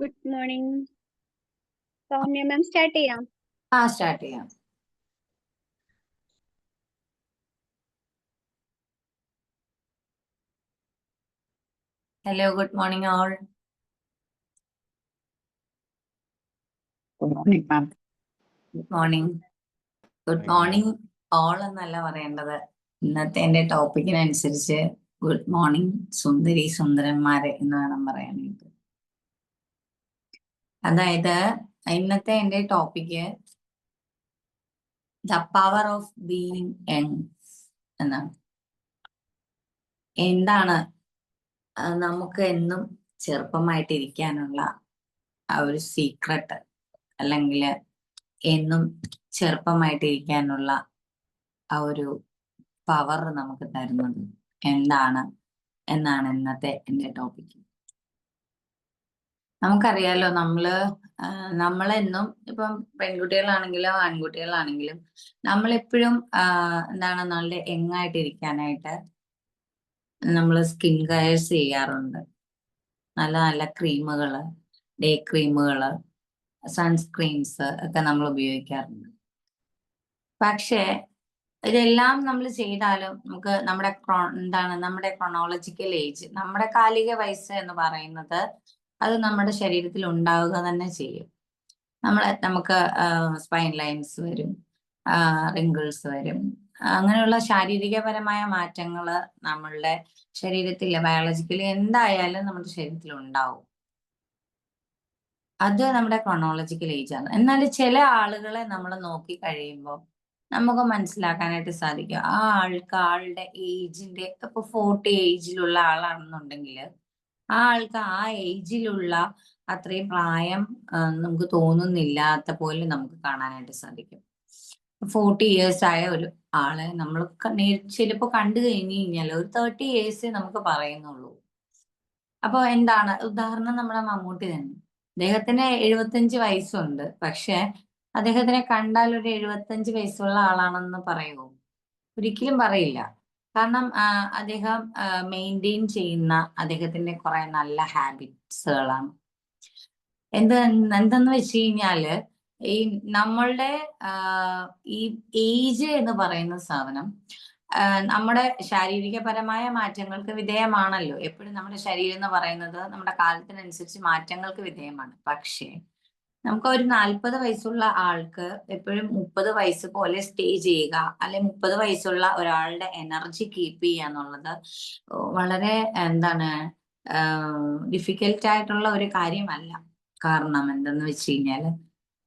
Good morning Soumya ma'am start ചെയ്യാം. ആ start ചെയ്യാം. Hello good morning all Good morning, ma'am. Good morning good morning all എന്നല്ല പറയേണ്ടത്. ഇന്നത്തെ എന്റെ ടോപ്പിക്കിനനുസരിച്ച് ഗുഡ് മോർണിംഗ് സുന്ദരി സുന്ദരന്മാരെ എന്ന് വേണം പറയാനായിട്ട്. അതായത് ഇന്നത്തെ എന്റെ topic the power of being young എന്നാണ്. എന്താണ് നമുക്ക് എന്നും ചെറുപ്പമായിട്ടിരിക്കാനുള്ള ആ ഒരു സീക്രട്ട് അല്ലെങ്കിൽ എന്നും ചെറുപ്പമായിട്ടിരിക്കാനുള്ള ആ ഒരു പവർ നമുക്ക് തരുന്നത് എന്താണ് എന്നാണ് ഇന്നത്തെ എന്റെ ടോപ്പിക്ക് നമുക്കറിയാലോ നമ്മൾ നമ്മളെന്നും ഇപ്പം പെൺകുട്ടികളാണെങ്കിലും ആൺകുട്ടികളാണെങ്കിലും നമ്മളെപ്പോഴും എന്താണ് നല്ല എങ്ങായിട്ടിരിക്കാനായിട്ട് നമ്മൾ സ്കിൻ കെയർസ് ചെയ്യാറുണ്ട്. നല്ല നല്ല ക്രീമുകൾ ഡേ ക്രീമുകൾ സൺസ്ക്രീൻസ് ഒക്കെ നമ്മൾ ഉപയോഗിക്കാറുണ്ട്. പക്ഷേ ഇതെല്ലാം നമ്മൾ ചെയ്താലും നമുക്ക് നമ്മുടെ എന്താണ് നമ്മുടെ ക്രോണോളജിക്കൽ ഏജ് നമ്മുടെ കാലിക വയസ്സ് എന്ന് പറയുന്നത് അത് നമ്മുടെ ശരീരത്തിൽ ഉണ്ടാവുക തന്നെ ചെയ്യും. നമ്മളെ നമുക്ക് സ്പൈൻ ലൈൻസ് വരും റിങ്കിൾസ് വരും. അങ്ങനെയുള്ള ശാരീരികപരമായ മാറ്റങ്ങൾ നമ്മളുടെ ശരീരത്തിൽ ബയോളജിക്കലി എന്തായാലും നമ്മുടെ ശരീരത്തിൽ ഉണ്ടാവും. അത് നമ്മുടെ ക്രോണോളജിക്കൽ ഏജ് ആണ്. എന്നാൽ ചില ആളുകളെ നമ്മൾ നോക്കി കഴിയുമ്പോൾ നമുക്ക് മനസ്സിലാക്കാനായിട്ട് സാധിക്കും. ആ ആൾക്ക് ആളുടെ ഏജിന്റെ ഇപ്പൊ ഫോർട്ടി ഏജിലുള്ള ആളാണെന്നുണ്ടെങ്കിൽ ആ ആൾക്ക് ആ ഏജിലുള്ള അത്രയും പ്രായം നമുക്ക് തോന്നുന്നില്ലാത്ത പോലെ നമുക്ക് കാണാനായിട്ട് സാധിക്കും. ഫോർട്ടി ഇയേഴ്സ് ആയ ഒരു ആളെ നമ്മൾ ചിലപ്പോൾ കണ്ടു കഴിഞ്ഞു കഴിഞ്ഞാൽ ഒരു തേർട്ടി ഇയേഴ്സ് നമുക്ക് പറയുന്നുള്ളൂ. അപ്പൊ എന്താണ്? ഉദാഹരണം നമ്മുടെ മമ്മൂട്ടി തന്നെ. അദ്ദേഹത്തിന് എഴുപത്തഞ്ച് വയസ്സുണ്ട്. പക്ഷെ അദ്ദേഹത്തിനെ കണ്ടാൽ ഒരു എഴുപത്തഞ്ച് വയസ്സുള്ള ആളാണെന്ന് പറയുമോ? ഒരിക്കലും പറയില്ല. കാരണം അദ്ദേഹം മെയിന്റെയിൻ ചെയ്യുന്ന അദ്ദേഹത്തിന്റെ കുറെ നല്ല ഹാബിറ്റ്സുകളാണ് എന്ത് എന്തെന്ന് വെച്ച് കഴിഞ്ഞാൽ ഈ നമ്മളുടെ ഈ ഏജ് എന്ന് പറയുന്ന സാധനം നമ്മുടെ ശാരീരികപരമായ മാറ്റങ്ങൾക്ക് വിധേയമാണല്ലോ. എപ്പോഴും നമ്മുടെ ശരീരം എന്ന് പറയുന്നത് നമ്മുടെ കാലത്തിനനുസരിച്ച് മാറ്റങ്ങൾക്ക് വിധേയമാണ്. പക്ഷേ നമുക്ക് ഒരു നാൽപ്പത് വയസ്സുള്ള ആൾക്ക് എപ്പോഴും മുപ്പത് വയസ്സ് പോലെ സ്റ്റേ ചെയ്യുക അല്ലെ മുപ്പത് വയസ്സുള്ള ഒരാളുടെ എനർജി കീപ്പ് ചെയ്യുക എന്നുള്ളത് വളരെ എന്താണ് ഡിഫിക്കൽട്ട് ആയിട്ടുള്ള ഒരു കാര്യമല്ല. കാരണം എന്തെന്ന് വെച്ച് കഴിഞ്ഞാൽ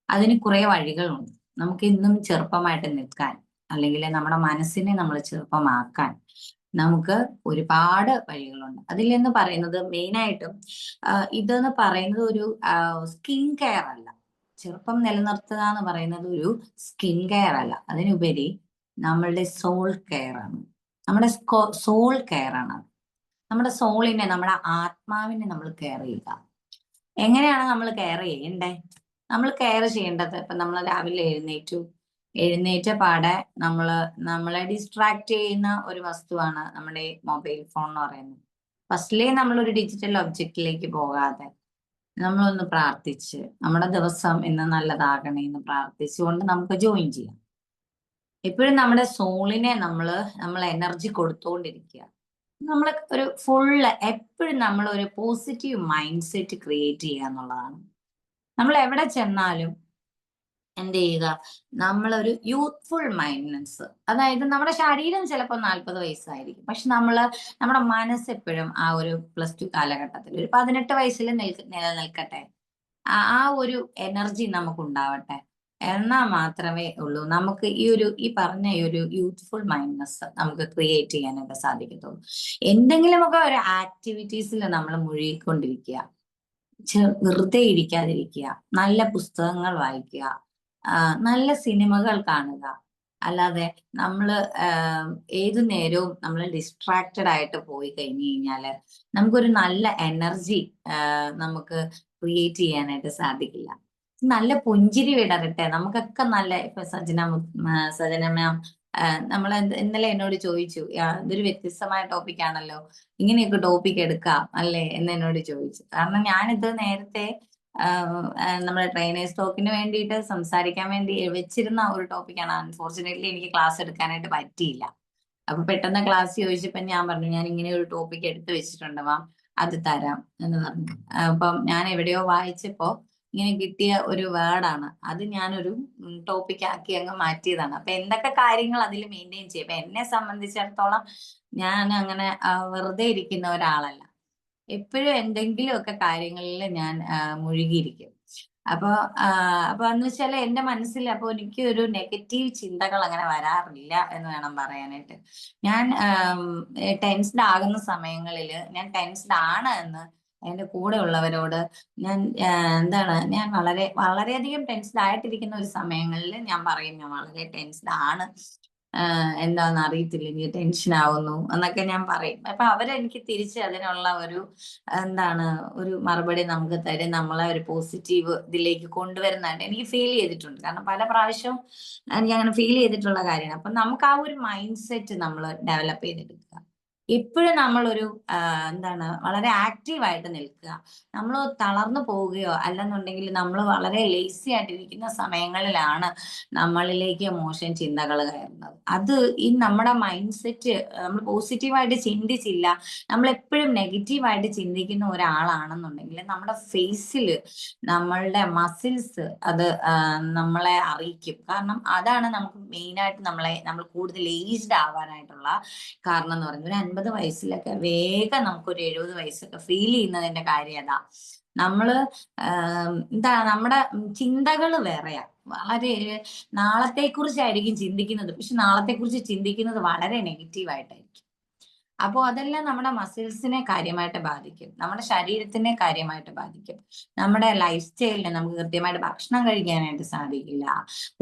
അതിന് കുറെ വഴികളുണ്ട്. നമുക്ക് ഇന്നും ചെറുപ്പമായിട്ട് നിൽക്കാൻ അല്ലെങ്കിൽ നമ്മുടെ മനസ്സിനെ നമ്മൾ ചെറുപ്പമാക്കാൻ നമുക്ക് ഒരുപാട് വഴികളുണ്ട്. അതിൽ എന്ന് പറയുന്നത് മെയിനായിട്ടും ഇതെന്ന് പറയുന്നത് ഒരു സ്കിൻ കെയർ അല്ല. ചെറുപ്പം നിലനിർത്തുക എന്ന് പറയുന്നത് ഒരു സ്കിൻ കെയർ അല്ല. അതിനുപരി നമ്മളുടെ സോൾ കെയർ ആണ്. നമ്മുടെ സോൾ കെയർ ആണ്. നമ്മുടെ സോളിനെ നമ്മുടെ ആത്മാവിനെ നമ്മൾ കെയർ ചെയ്യുക. എങ്ങനെയാണ് നമ്മൾ കെയർ ചെയ്യേണ്ടേ? നമ്മൾ കെയർ ചെയ്യേണ്ടത്? ഇപ്പൊ നമ്മൾ രാവിലെ എഴുന്നേറ്റു എഴുന്നേറ്റ പാടെ നമ്മൾ നമ്മളെ ഡിസ്ട്രാക്ട് ചെയ്യുന്ന ഒരു വസ്തുവാണ് നമ്മുടെ മൊബൈൽ ഫോൺ എന്ന് പറയുന്നത്. ഫസ്റ്റിലേ നമ്മൾ ഒരു ഡിജിറ്റൽ ഒബ്ജക്റ്റിലേക്ക് പോകാതെ നമ്മളൊന്ന് പ്രാർത്ഥിച്ച് നമ്മുടെ ദിവസം ഇന്ന് നല്ലതാകണേ എന്ന് പ്രാർത്ഥിച്ചുകൊണ്ട് നമുക്ക് ജോയിൻ ചെയ്യാം. എപ്പോഴും നമ്മുടെ സോളിനെ നമ്മൾ നമ്മൾ എനർജി കൊടുത്തുകൊണ്ടിരിക്കുക നമ്മൾ ഒരു ഫുള്ള് എപ്പോഴും നമ്മൾ ഒരു പോസിറ്റീവ് മൈൻഡ് സെറ്റ് ക്രിയേറ്റ് ചെയ്യുക എന്നുള്ളതാണ്. നമ്മൾ എവിടെ ചെന്നാലും എന്ത് ചെയ്യുക നമ്മളൊരു യൂത്ത്ഫുൾ മൈൻഡ്നെസ് അതായത് നമ്മുടെ ശരീരം ചിലപ്പോൾ നാൽപ്പത് വയസ്സായിരിക്കും. പക്ഷെ നമ്മൾ നമ്മുടെ മനസ്സ് എപ്പോഴും ആ ഒരു പ്ലസ് ടു കാലഘട്ടത്തിൽ ഒരു പതിനെട്ട് വയസ്സിൽ നിൽക്ക നിലനിൽക്കട്ടെ. ആ ഒരു എനർജി നമുക്ക് ഉണ്ടാവട്ടെ എന്നാൽ മാത്രമേ ഉള്ളൂ. നമുക്ക് ഈ ഒരു ഈ പറഞ്ഞ ഈ ഒരു യൂത്ത്ഫുൾ മൈൻഡ്നെസ് നമുക്ക് ക്രിയേറ്റ് ചെയ്യാനായിട്ട് സാധിക്കത്തുള്ളൂ. എന്തെങ്കിലുമൊക്കെ ഒരു ആക്ടിവിറ്റീസിൽ നമ്മൾ മുഴുകിക്കൊണ്ടിരിക്കുക. വെറുതെ ഇരിക്കാതിരിക്കുക. നല്ല പുസ്തകങ്ങൾ വായിക്കുക. നല്ല സിനിമകൾ കാണുക. അല്ലാതെ നമ്മൾ ഏതു നേരവും നമ്മൾ ഡിസ്ട്രാക്റ്റഡ് ആയിട്ട് പോയി കഴിഞ്ഞു കഴിഞ്ഞാൽ നമുക്കൊരു നല്ല എനർജി നമുക്ക് ക്രിയേറ്റ് ചെയ്യാനായിട്ട് സാധിക്കില്ല. നല്ല പുഞ്ചിരി വിടരട്ടെ. നമുക്കൊക്കെ നല്ല ഇപ്പൊ സജന സജന മാം നമ്മൾ ഇന്നലെ എന്നോട് ചോദിച്ചു "ആ, ഇതൊരു വ്യത്യസ്തമായ ടോപ്പിക് ആണല്ലോ. ഇങ്ങനെയൊക്കെ ടോപ്പിക് എടുക്കാം അല്ലേ? എന്ന് എന്നോട് ചോദിച്ചു. കാരണം ഞാനിത് നേരത്തെ നമ്മുടെ ട്രെയിനേഴ്സ് ടോക്കിന് വേണ്ടിയിട്ട് സംസാരിക്കാൻ വേണ്ടി വെച്ചിരുന്ന ഒരു ടോപ്പിക്കാണ് അൺഫോർച്ചുനേറ്റ്ലി എനിക്ക് ക്ലാസ് എടുക്കാനായിട്ട് പറ്റിയില്ല. അപ്പൊ പെട്ടെന്ന് ക്ലാസ് ചോദിച്ചപ്പോ ഞാൻ പറഞ്ഞു ഞാൻ ഇങ്ങനെ ഒരു ടോപ്പിക് എടുത്തു വെച്ചിട്ടുണ്ട് മാം അത് തരാം എന്ന് പറഞ്ഞു. അപ്പം ഞാൻ എവിടെയോ വായിച്ചപ്പോ ഇങ്ങനെ കിട്ടിയ ഒരു വേർഡാണ് അത് ഞാനൊരു ടോപ്പിക് ആക്കി അങ്ങ് മാറ്റിയതാണ്. അപ്പൊ എന്തൊക്കെ കാര്യങ്ങൾ അതിൽ മെയിന്റെയിൻ ചെയ്യും? എന്നെ സംബന്ധിച്ചിടത്തോളം ഞാൻ അങ്ങനെ വെറുതെ ഇരിക്കുന്ന ഒരാളല്ല. എപ്പോഴും എന്തെങ്കിലുമൊക്കെ കാര്യങ്ങളിൽ ഞാൻ മുഴുകിയിരിക്കും. അപ്പൊ ആ, അപ്പൊ എന്ന് വെച്ചാൽ എന്റെ മനസ്സിൽ അപ്പൊ എനിക്ക് ഒരു നെഗറ്റീവ് ചിന്തകൾ അങ്ങനെ വരാറില്ല എന്ന് വേണം പറയാനായിട്ട്. ഞാൻ ടെൻസ്ഡ് ആകുന്ന സമയങ്ങളിൽ ഞാൻ ടെൻസ്ഡ് ആണ് എന്ന് എന്റെ കൂടെ ഉള്ളവരോട് ഞാൻ എന്താണ് ഞാൻ വളരെ വളരെയധികം ടെൻസ്ഡ് ആയിട്ടിരിക്കുന്ന ഒരു സമയങ്ങളിൽ ഞാൻ പറയും ഞാൻ വളരെ ടെൻസ്ഡ് ആണ്. എന്താന്ന് അറിയത്തില്ല എനിക്ക് ടെൻഷൻ ആവുന്നു എന്നൊക്കെ ഞാൻ പറയും. അപ്പൊ അവരെനിക്ക് തിരിച്ച് അതിനുള്ള ഒരു എന്താണ് ഒരു മറുപടി നമുക്ക് തരും. നമ്മളെ ഒരു പോസിറ്റീവ് ഇതിലേക്ക് കൊണ്ടുവരുന്നതായിട്ട് എനിക്ക് ഫീൽ ചെയ്തിട്ടുണ്ട്. കാരണം പല പ്രാവശ്യവും എനിക്ക് അങ്ങനെ ഫീൽ ചെയ്തിട്ടുള്ള കാര്യമാണ്. അപ്പൊ നമുക്ക് ആ ഒരു മൈൻഡ് സെറ്റ് നമ്മൾ ഡെവലപ്പ് ചെയ്തെടുക്കുക. എപ്പോഴും നമ്മളൊരു എന്താണ് വളരെ ആക്റ്റീവായിട്ട് നിൽക്കുക. നമ്മൾ തളർന്നു പോവുകയോ അല്ലെന്നുണ്ടെങ്കിൽ നമ്മൾ വളരെ ലേസി ആയിട്ടിരിക്കുന്ന സമയങ്ങളിലാണ് നമ്മളിലേക്ക് മോശം ചിന്തകൾ കയറുന്നത്. അത് ഈ നമ്മുടെ മൈൻഡ് സെറ്റ് നമ്മൾ പോസിറ്റീവായിട്ട് ചിന്തിച്ചില്ല നമ്മൾ എപ്പോഴും നെഗറ്റീവായിട്ട് ചിന്തിക്കുന്ന ഒരാളാണെന്നുണ്ടെങ്കിൽ നമ്മുടെ ഫേസിൽ നമ്മളുടെ മസിൽസ് അത് നമ്മളെ അറിയിക്കും. കാരണം അതാണ് നമുക്ക് മെയിനായിട്ട് നമ്മളെ നമ്മൾ കൂടുതൽ ഏജ്ഡ് ആവാനായിട്ടുള്ള കാരണം എന്ന് പറയുന്നത്. ഒരു അൻപത് വയസ്സിലൊക്കെ വേഗം നമുക്കൊരു എഴുപത് വയസ്സൊക്കെ ഫീൽ ചെയ്യുന്നതിന്റെ കാര്യം അതാ. നമ്മൾ എന്താ നമ്മുടെ ചിന്തകൾ വേറെയാ. വളരെ നാളത്തെ കുറിച്ചായിരിക്കും ചിന്തിക്കുന്നത്. പക്ഷെ നാളത്തെ കുറിച്ച് ചിന്തിക്കുന്നത് വളരെ നെഗറ്റീവ് ആയിട്ടായിരിക്കും. അപ്പോൾ അതെല്ലാം നമ്മുടെ മസിൽസിനെ കാര്യമായിട്ട് ബാധിക്കും. നമ്മുടെ ശരീരത്തിനെ കാര്യമായിട്ട് ബാധിക്കും. നമ്മുടെ ലൈഫ് സ്റ്റൈലിനെ നമുക്ക് കൃത്യമായിട്ട് ഭക്ഷണം കഴിക്കാനായിട്ട് സാധിക്കില്ല.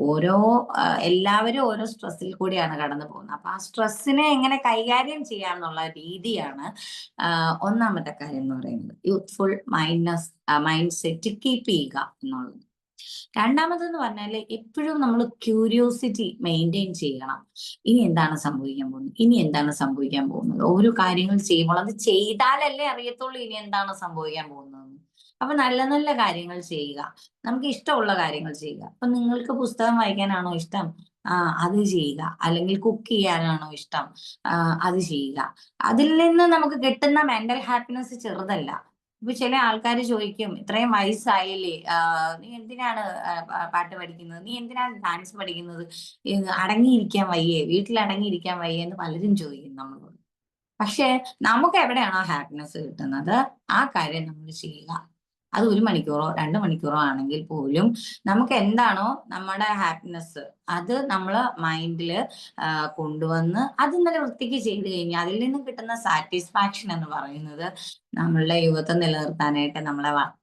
ഓരോ എല്ലാവരും ഓരോ സ്ട്രെസ്സിൽ കൂടിയാണ് കടന്നു പോകുന്നത്. അപ്പൊ ആ സ്ട്രെസ്സിനെ എങ്ങനെ കൈകാര്യം ചെയ്യാമെന്നുള്ള രീതിയാണ് ഒന്നാമത്തെ കാര്യം എന്ന് പറയുന്നത്. Youthful mindness mind set keep ചെയ്യുക എന്നുള്ളത്. രണ്ടാമതെന്ന് പറഞ്ഞാൽ എപ്പോഴും നമ്മൾ ക്യൂരിയോസിറ്റി മെയിന്റെയിൻ ചെയ്യണം. ഇനി എന്താണ് സംഭവിക്കാൻ പോകുന്നത്? ഇനി എന്താണ് സംഭവിക്കാൻ പോകുന്നത്? ഓരോ കാര്യങ്ങൾ ചെയ്യുമ്പോൾ അത് ചെയ്താലല്ലേ അറിയത്തുള്ളൂ ഇനി എന്താണ് സംഭവിക്കാൻ പോകുന്നത്. അപ്പൊ നല്ല നല്ല കാര്യങ്ങൾ ചെയ്യുക. നമുക്ക് ഇഷ്ടമുള്ള കാര്യങ്ങൾ ചെയ്യുക. അപ്പൊ നിങ്ങൾക്ക് പുസ്തകം വായിക്കാനാണോ ഇഷ്ടം? അത് ചെയ്യുക. അല്ലെങ്കിൽ കുക്ക് ചെയ്യാനാണോ ഇഷ്ടം? അത് ചെയ്യുക. അതിൽ നിന്ന് നമുക്ക് കിട്ടുന്ന മെന്റൽ ഹാപ്പിനെസ് ചെറുതല്ല. ഇപ്പൊ ചില ആൾക്കാർ ചോദിക്കും ഇത്രയും വയസ്സായില്ലേ? നീ എന്തിനാണ് പാട്ട് പഠിക്കുന്നത്? നീ എന്തിനാണ് ഡാൻസ് പഠിക്കുന്നത്? അടങ്ങിയിരിക്കാൻ വയ്യേ വീട്ടിൽ അടങ്ങിയിരിക്കാൻ വയ്യേ എന്ന് പലരും ചോദിക്കും നമ്മളോട്. പക്ഷെ നമുക്ക് എവിടെയാണോ ഹാപ്പിനെസ് കിട്ടുന്നത്? ആ കാര്യം നമ്മൾ ചെയ്യുക. അത് ഒരു മണിക്കൂറോ രണ്ട് മണിക്കൂറോ ആണെങ്കിൽ പോലും നമുക്ക് എന്താണോ നമ്മുടെ ഹാപ്പിനെസ് അത് നമ്മൾ മൈൻഡിൽ കൊണ്ടുവന്ന് അത് നല്ല വൃത്തിക്ക് ചെയ്ത് കഴിഞ്ഞാൽ അതിൽ നിന്ന് കിട്ടുന്ന സാറ്റിസ്ഫാക്ഷൻ എന്ന് പറയുന്നത് നമ്മളുടെ യുവത്വം നിലനിർത്താനായിട്ട് നമ്മളെ വളരെ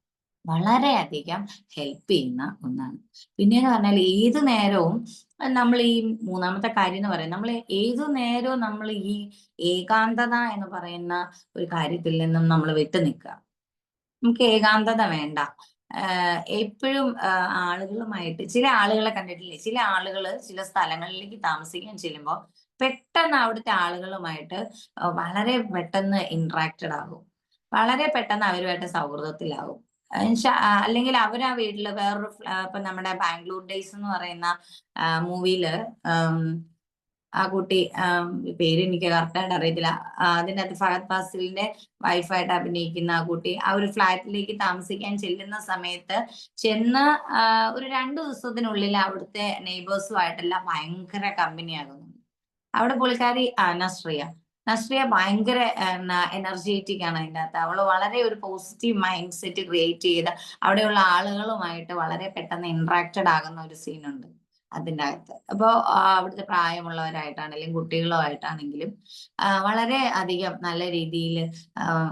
വളരെയധികം ഹെൽപ്പ് ചെയ്യുന്ന ഒന്നാണ്. പിന്നെയെന്ന് പറഞ്ഞാൽ ഏത് നേരവും നമ്മൾ ഈ മൂന്നാമത്തെ കാര്യം എന്ന് പറയുന്നത് നമ്മൾ ഏതു നേരവും നമ്മൾ ഈ ഏകാന്തത എന്ന് പറയുന്ന ഒരു കാര്യത്തിൽ നിന്നും നമ്മൾ വിട്ടു നിൽക്കുക നമുക്ക് ഏകാന്തത വേണ്ട. എപ്പോഴും ആളുകളുമായിട്ട് ചില ആളുകളെ കണ്ടിട്ടില്ലേ? ചില ആളുകൾ ചില സ്ഥലങ്ങളിലേക്ക് താമസിക്കാൻ ചെല്ലുമ്പോൾ പെട്ടെന്ന് അവിടുത്തെ ആളുകളുമായിട്ട് വളരെ പെട്ടെന്ന് ഇന്ററാക്റ്റഡ് ആകും. വളരെ പെട്ടെന്ന് അവരുമായിട്ട് സൗഹൃദത്തിലാകും. അല്ലെങ്കിൽ അവർ ആ വീട്ടിൽ വേറൊരു ഇപ്പൊ നമ്മുടെ ബാംഗ്ലൂർ ഡേയ്സ് എന്ന് പറയുന്ന മൂവിയിൽ ആ കുട്ടി പേര് എനിക്ക് കറക്റ്റായിട്ട് അറിയത്തില്ല. അതിനകത്ത് ഫഹദ് ഫാസിലിന്റെ വൈഫായിട്ട് അഭിനയിക്കുന്ന ആ കുട്ടി ആ ഒരു ഫ്ലാറ്റിലേക്ക് താമസിക്കാൻ ചെല്ലുന്ന സമയത്ത് ചെന്ന് ഒരു രണ്ടു ദിവസത്തിനുള്ളിൽ അവിടുത്തെ നെയ്ബേഴ്സുമായിട്ടെല്ലാം ഭയങ്കര കമ്പനിയാകുന്നു അവിടെ പുള്ളിക്കാരി നശ്രിയ നസ്രിയ. ഭയങ്കര എനർജറ്റിക് ആണ് അതിന്റെ അകത്ത് അവൾ വളരെ ഒരു പോസിറ്റീവ് മൈൻഡ് സെറ്റ് ക്രിയേറ്റ് ചെയ്ത് അവിടെയുള്ള ആളുകളുമായിട്ട് വളരെ പെട്ടെന്ന് ഇന്ററാക്റ്റഡ് ആകുന്ന ഒരു സീനുണ്ട് അതിന്റെ അകത്ത് അപ്പോൾ അവിടുത്തെ പ്രായമുള്ളവരായിട്ടാണെങ്കിലും കുട്ടികളോ ആയിട്ടാണെങ്കിലും വളരെ അധികം നല്ല രീതിയിൽ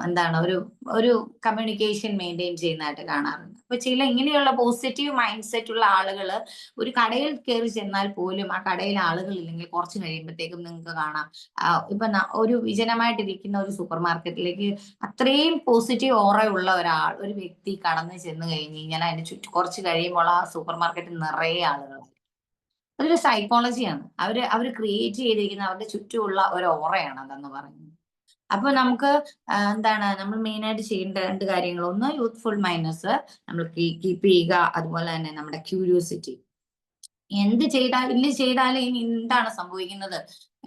എന്താണ് ഒരു ഒരു കമ്മ്യൂണിക്കേഷൻ മെയിന്റെയിൻ ചെയ്യുന്നതായിട്ട് കാണാറുണ്ട്. അപ്പൊ ചില ഇങ്ങനെയുള്ള പോസിറ്റീവ് മൈൻഡ് സെറ്റ് ഉള്ള ആളുകൾ ഒരു കടയിൽ കയറി ചെന്നാൽ പോലും ആ കടയിൽ ആളുകൾ ഇല്ലെങ്കിൽ കുറച്ച് കഴിയുമ്പോഴത്തേക്കും നിങ്ങൾക്ക് കാണാം. ഇപ്പൊ ഒരു വിജനമായിട്ടിരിക്കുന്ന ഒരു സൂപ്പർ മാർക്കറ്റിലേക്ക് അത്രയും പോസിറ്റീവ് ഓറ ഉള്ള ഒരാൾ ഒരു വ്യക്തി കടന്നു ചെന്ന് കഴിഞ്ഞ് കഴിഞ്ഞാൽ അതിന് ചുറ്റും കുറച്ച് കഴിയുമ്പോൾ ആ സൂപ്പർ മാർക്കറ്റിൽ നിറയെ ആളുകളായി അതൊരു സൈക്കോളജിയാണ് അവർ അവർ ക്രിയേറ്റ് ചെയ്തിരിക്കുന്ന അവരുടെ ചുറ്റുമുള്ള ഒരു ഓറയാണ് അതെന്ന് പറയുന്നത്. അപ്പൊ നമുക്ക് എന്താണ് നമ്മൾ മെയിൻ ആയിട്ട് ചെയ്യേണ്ട രണ്ട് കാര്യങ്ങൾ. ഒന്ന് യൂത്ത്ഫുൾ മൈനസ് നമ്മൾ കീപ്പ് ചെയ്യുക. അതുപോലെ തന്നെ നമ്മുടെ ക്യൂരിയോസിറ്റി എന്ത് ചെയ്താൽ ഇല്ല ചെയ്താൽ ഇനി എന്താണ് സംഭവിക്കുന്നത്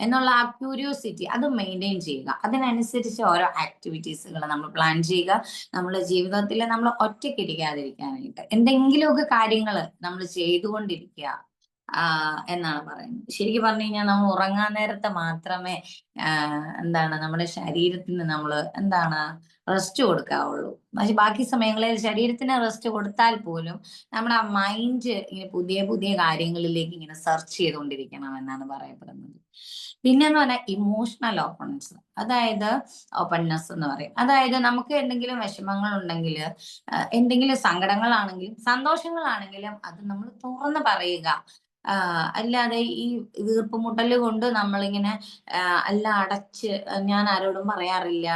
എന്നുള്ള ആ ക്യൂരിയോസിറ്റി അത് മെയിന്റെയിൻ ചെയ്യുക. അതിനനുസരിച്ച് ഓരോ ആക്ടിവിറ്റീസുകൾ നമ്മൾ പ്ലാൻ ചെയ്യുക. നമ്മുടെ ജീവിതത്തിൽ നമ്മൾ ഒറ്റയ്ക്കിരിക്കാതിരിക്കാനായിട്ട് എന്തെങ്കിലുമൊക്കെ കാര്യങ്ങൾ നമ്മൾ ചെയ്തുകൊണ്ടിരിക്കുക. എന്നാണ് പറയുന്നത്. ശരിക്കും പറഞ്ഞു കഴിഞ്ഞാൽ നമ്മൾ ഉറങ്ങാൻ നേരത്തെ മാത്രമേ എന്താണ് നമ്മുടെ ശരീരത്തിന് നമ്മൾ എന്താണ് റെസ്റ്റ് കൊടുക്കാവുള്ളൂ. പക്ഷെ ബാക്കി സമയങ്ങളിൽ ശരീരത്തിന് റെസ്റ്റ് കൊടുത്താൽ പോലും നമ്മുടെ മൈൻഡ് ഇങ്ങനെ പുതിയ പുതിയ കാര്യങ്ങളിലേക്ക് ഇങ്ങനെ സെർച്ച് ചെയ്തുകൊണ്ടിരിക്കണം എന്നാണ് പറയപ്പെടുന്നത്. പിന്നെന്ന് പറഞ്ഞാൽ ഇമോഷണൽ ഓപ്പൺസ് അതായത് ഓപ്പൺനെസ് എന്ന് പറയും. അതായത് നമുക്ക് എന്തെങ്കിലും വിഷമങ്ങൾ ഉണ്ടെങ്കിൽ എന്തെങ്കിലും സങ്കടങ്ങളാണെങ്കിലും സന്തോഷങ്ങളാണെങ്കിലും അത് നമ്മൾ തുറന്ന് പറയുക. അല്ലാതെ ഈ വീർപ്പുമുട്ടൽ കൊണ്ട് നമ്മളിങ്ങനെ അല്ല അടച്ച് ഞാൻ ആരോടും പറയാറില്ല.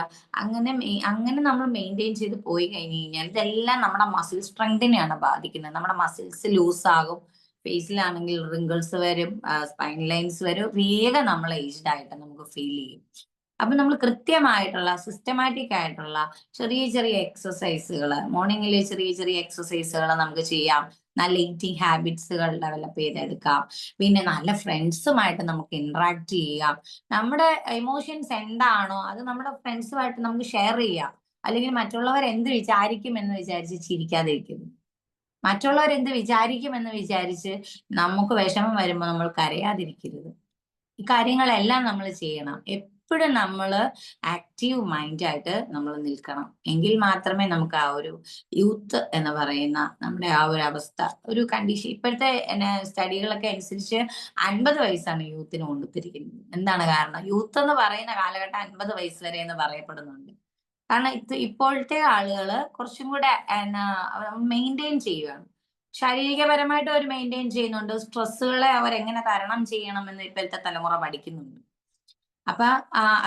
അങ്ങനെ അങ്ങനെ നമ്മൾ മെയിന്റെയിൻ ചെയ്ത് പോയി കഴിഞ്ഞ് കഴിഞ്ഞാൽ ഇതെല്ലാം നമ്മുടെ മസിൽ സ്ട്രെങ്തിനെയാണ് ബാധിക്കുന്നത്. നമ്മുടെ മസിൽസ് ലൂസ് ആകും. ഫേസിലാണെങ്കിൽ റിങ്കിൾസ് വരും സ്പൈൻ ലൈൻസ് വരും. വേഗം നമ്മൾ ഏജ്ഡ് ആയിട്ട് നമുക്ക് ഫീൽ ചെയ്യും. അപ്പൊ നമ്മൾ കൃത്യമായിട്ടുള്ള സിസ്റ്റമാറ്റിക് ആയിട്ടുള്ള ചെറിയ ചെറിയ എക്സസൈസുകൾ മോർണിംഗിലെ ചെറിയ ചെറിയ എക്സസൈസുകൾ നമുക്ക് ചെയ്യാം. നല്ല ഈറ്റിംഗ് ഹാബിറ്റ്സുകൾ ഡെവലപ്പ് ചെയ്തെടുക്കാം. പിന്നെ നല്ല ഫ്രണ്ട്സുമായിട്ട് നമുക്ക് ഇന്ററാക്ട് ചെയ്യാം. നമ്മുടെ ഇമോഷൻസ് എന്താണോ അത് നമ്മുടെ ഫ്രണ്ട്സുമായിട്ട് നമുക്ക് ഷെയർ ചെയ്യാം. അല്ലെങ്കിൽ മറ്റുള്ളവർ എന്ത് വിചാരിക്കും എന്ന് വിചാരിച്ച് ചിരിക്കാതിരിക്കുന്നു. മറ്റുള്ളവർ എന്ത് വിചാരിക്കും എന്ന് വിചാരിച്ച് നമുക്ക് വിഷമം വരുമ്പോൾ നമ്മൾ കരയാതിരിക്കരുത്. ഈ കാര്യങ്ങളെല്ലാം നമ്മൾ ചെയ്യണം. എപ്പോഴും നമ്മൾ ആക്റ്റീവ് മൈൻഡായിട്ട് നമ്മൾ നിൽക്കണം. എങ്കിൽ മാത്രമേ നമുക്ക് ആ ഒരു യൂത്ത് എന്ന് പറയുന്ന നമ്മുടെ ആ ഒരു അവസ്ഥ ഒരു കണ്ടീഷൻ ഇപ്പോഴത്തെ സ്റ്റഡികളൊക്കെ അനുസരിച്ച് അൻപത് വയസ്സാണ് യൂത്തിന് കൊണ്ടുത്തിരിക്കുന്നത്. എന്താണ് കാരണം? യൂത്ത് എന്ന് പറയുന്ന കാലഘട്ടം അൻപത് വയസ്സ് വരെ എന്ന് പറയപ്പെടുന്നുണ്ട്. കാരണം ഇത് ഇപ്പോഴത്തെ ആളുകൾ കുറച്ചും കൂടെ എന്നാ മെയിന്റെയിൻ ചെയ്യുകയാണ് ശാരീരികപരമായിട്ട് അവർ മെയിന്റെയിൻ ചെയ്യുന്നുണ്ട്. സ്ട്രെസ്സുകളെ അവർ എങ്ങനെ തരണം ചെയ്യണം ചെയ്യണമെന്ന് ഇപ്പോഴത്തെ തലമുറ പഠിക്കുന്നുണ്ട്. അപ്പൊ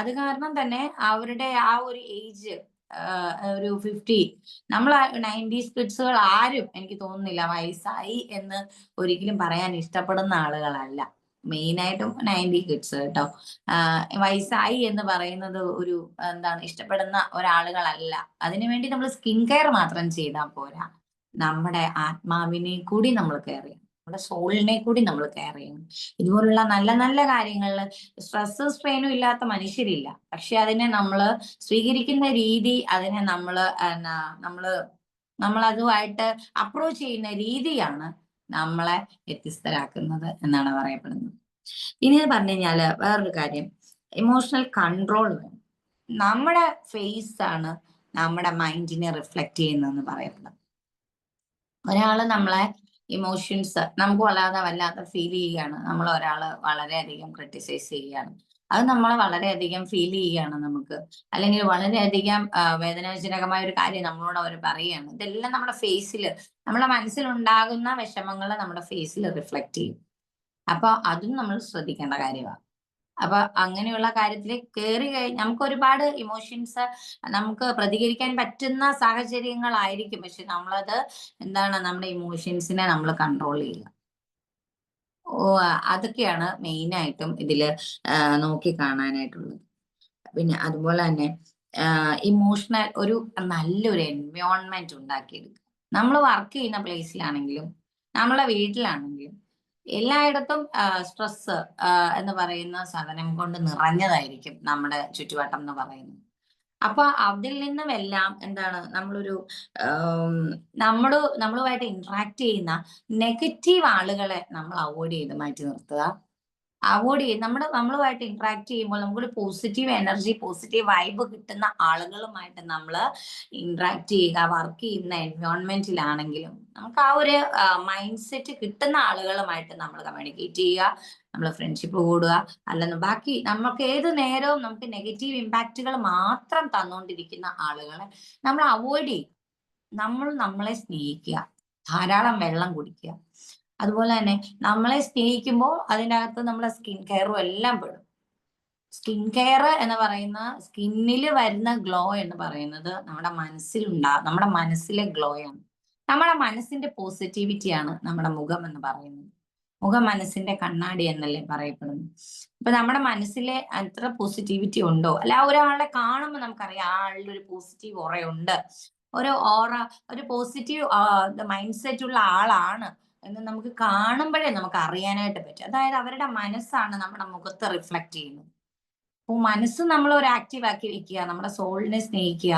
അത് കാരണം തന്നെ അവരുടെ ആ ഒരു ഏജ് ഒരു ഫിഫ്റ്റി നമ്മൾ നയന്റീസ് കിഡ്സുകൾ ആരും എനിക്ക് തോന്നുന്നില്ല വയസ്സായി എന്ന് ഒരിക്കലും പറയാൻ ഇഷ്ടപ്പെടുന്ന ആളുകളല്ല. മെയിനായിട്ടും നയന്റി കിഡ്സ് കേട്ടോ. വയസ്സായി എന്ന് പറയുന്നത് ഒരു എന്താണ് ഇഷ്ടപ്പെടുന്ന ഒരാളുകളല്ല. അതിനുവേണ്ടി നമ്മൾ സ്കിൻ കെയർ മാത്രം ചെയ്താൽ പോരാ. നമ്മുടെ ആത്മാവിനെ കൂടി നമ്മൾ കെയർ ചെയ്യണം. നമ്മുടെ സോളിനെ കൂടി നമ്മൾ കെയർ ചെയ്യണം. ഇതുപോലുള്ള നല്ല നല്ല കാര്യങ്ങളിൽ സ്ട്രെസ് സ്ട്രെയിനും ഇല്ലാത്ത മനുഷ്യരില്ല. പക്ഷെ അതിനെ നമ്മൾ സ്വീകരിക്കുന്ന രീതി അതിനെ നമ്മൾ നമ്മൾ നമ്മൾ അതുമായിട്ട് അപ്രോച്ച് ചെയ്യുന്ന രീതിയാണ് നമ്മളെ വ്യത്യസ്തരാക്കുന്നത് എന്നാണ് പറയപ്പെടുന്നത്. ഇനി പറഞ്ഞു കഴിഞ്ഞാൽ വേറൊരു കാര്യം. ഇമോഷണൽ കൺട്രോൾ വേണം. നമ്മുടെ ഫേസ് ആണ് നമ്മുടെ മൈൻഡിനെ റിഫ്ലക്ട് ചെയ്യുന്നതെന്ന് പറയപ്പെടുന്നത്. ഒരാൾ നമ്മളെ ഇമോഷൻസ് നമുക്ക് വല്ലാതെ വല്ലാതെ ഫീൽ ചെയ്യുകയാണ്. നമ്മൾ ഒരാൾ വളരെയധികം ക്രിട്ടിസൈസ് ചെയ്യുകയാണ്. അത് നമ്മളെ വളരെയധികം ഫീൽ ചെയ്യുകയാണ് നമുക്ക്. അല്ലെങ്കിൽ വളരെയധികം വേദനാജനകമായ ഒരു കാര്യം നമ്മളോട് അവർ പറയുകയാണ്. ഇതെല്ലാം നമ്മുടെ ഫേസിൽ നമ്മുടെ മനസ്സിലുണ്ടാകുന്ന വിഷമങ്ങൾ നമ്മുടെ ഫേസിൽ റിഫ്ലക്ട് ചെയ്യും. അപ്പൊ അതും നമ്മൾ ശ്രദ്ധിക്കേണ്ട കാര്യമാണ് അപ്പൊ അങ്ങനെയുള്ള കാര്യത്തിൽ കയറി കഴിഞ്ഞ് നമുക്ക് ഒരുപാട് ഇമോഷൻസ് നമുക്ക് പ്രതികരിക്കാൻ പറ്റുന്ന സാഹചര്യങ്ങളായിരിക്കും. പക്ഷെ നമ്മളത് എന്താണ് നമ്മുടെ ഇമോഷൻസിനെ നമ്മൾ കൺട്രോൾ ചെയ്യുക. ഓ അതൊക്കെയാണ് മെയിൻ ആയിട്ടും ഇതിൽ നോക്കി കാണാനായിട്ടുള്ളത്. പിന്നെ അതുപോലെ തന്നെ ഇമോഷണൽ ഒരു നല്ലൊരു എൻവയോൺമെന്റ് ഉണ്ടാക്കിയെടുക്കുക. നമ്മൾ വർക്ക് ചെയ്യുന്ന പ്ലേസിലാണെങ്കിലും നമ്മളെ വീട്ടിലാണെങ്കിലും എല്ലായിടത്തും സ്ട്രെസ് എന്ന് പറയുന്ന സാധനം കൊണ്ട് നിറഞ്ഞതായിരിക്കും നമ്മുടെ ചുറ്റുവട്ടം എന്ന് പറയുന്നത്. അപ്പൊ അതിൽ നിന്നും എല്ലാം എന്താണ് നമ്മളൊരു നമ്മൾ നമ്മൾ നമ്മളുമായിട്ട് ഇന്ററാക്ട് ചെയ്യുന്ന നെഗറ്റീവ് ആളുകളെ നമ്മൾ അവോയ്ഡ് ചെയ്ത് മാറ്റി നിർത്തുക. അവോയ്ഡ് ചെയ്യും. നമ്മുടെ നമ്മളുമായിട്ട് ഇന്ററാക്ട് ചെയ്യുമ്പോൾ നമുക്കൊരു പോസിറ്റീവ് എനർജി പോസിറ്റീവ് വൈബ് കിട്ടുന്ന ആളുകളുമായിട്ട് നമ്മൾ ഇന്ററാക്ട് ചെയ്യുക വർക്ക് ചെയ്യുന്ന എൻവയോൺമെന്റിലാണെങ്കിലും നമുക്ക് ആ ഒരു മൈൻഡ് സെറ്റ് കിട്ടുന്ന ആളുകളുമായിട്ട് നമ്മൾ കമ്മ്യൂണിക്കേറ്റ് ചെയ്യുക നമ്മൾ ഫ്രണ്ട്ഷിപ്പ് കൂടുക. അല്ലെന്ന് ബാക്കി നമുക്ക് ഏത് നേരവും നമുക്ക് നെഗറ്റീവ് ഇമ്പാക്റ്റുകൾ മാത്രം തന്നുകൊണ്ടിരിക്കുന്ന ആളുകളെ നമ്മൾ അവോയ്ഡ് ചെയ്യും. നമ്മൾ നമ്മളെ സ്നേഹിക്കുക. ധാരാളം വെള്ളം കുടിക്കുക. അതുപോലെ തന്നെ നമ്മളെ സ്നേഹിക്കുമ്പോൾ അതിനകത്ത് നമ്മളെ സ്കിൻ കെയറും എല്ലാം പെടും. സ്കിൻ കെയർ എന്ന് പറയുന്ന സ്കിന്നിൽ വരുന്ന ഗ്ലോ എന്ന് പറയുന്നത് നമ്മുടെ മനസ്സിലുണ്ടാ നമ്മുടെ മനസ്സിലെ ഗ്ലോയാണ് നമ്മുടെ മനസ്സിന്റെ പോസിറ്റിവിറ്റിയാണ് നമ്മുടെ മുഖം എന്ന് പറയുന്നത്. മുഖം മനസ്സിന്റെ കണ്ണാടി എന്നല്ലേ പറയപ്പെടുന്നു അപ്പൊ നമ്മുടെ മനസ്സിലെ അത്ര പോസിറ്റിവിറ്റി ഉണ്ടോ? അല്ല ഒരാളെ കാണുമ്പോൾ നമുക്കറിയാം ആ ആളിൽ ഒരു പോസിറ്റീവ് ഓറയുണ്ട് ഒരു ഓറ ഒരു പോസിറ്റീവ് മൈൻഡ് സെറ്റ് ഉള്ള ആളാണ്. എന്ന് നമുക്ക് കാണുമ്പോഴേ നമുക്ക് അറിയാനായിട്ട് പറ്റും. അതായത് അവരുടെ മനസ്സാണ് നമ്മുടെ മുഖത്ത് റിഫ്ലക്ട് ചെയ്യുന്നത്. അപ്പോൾ മനസ്സ് നമ്മൾ ഒരു ആക്റ്റീവ് ആക്കി വെക്കുക നമ്മുടെ സോളിനെ സ്നേഹിക്കുക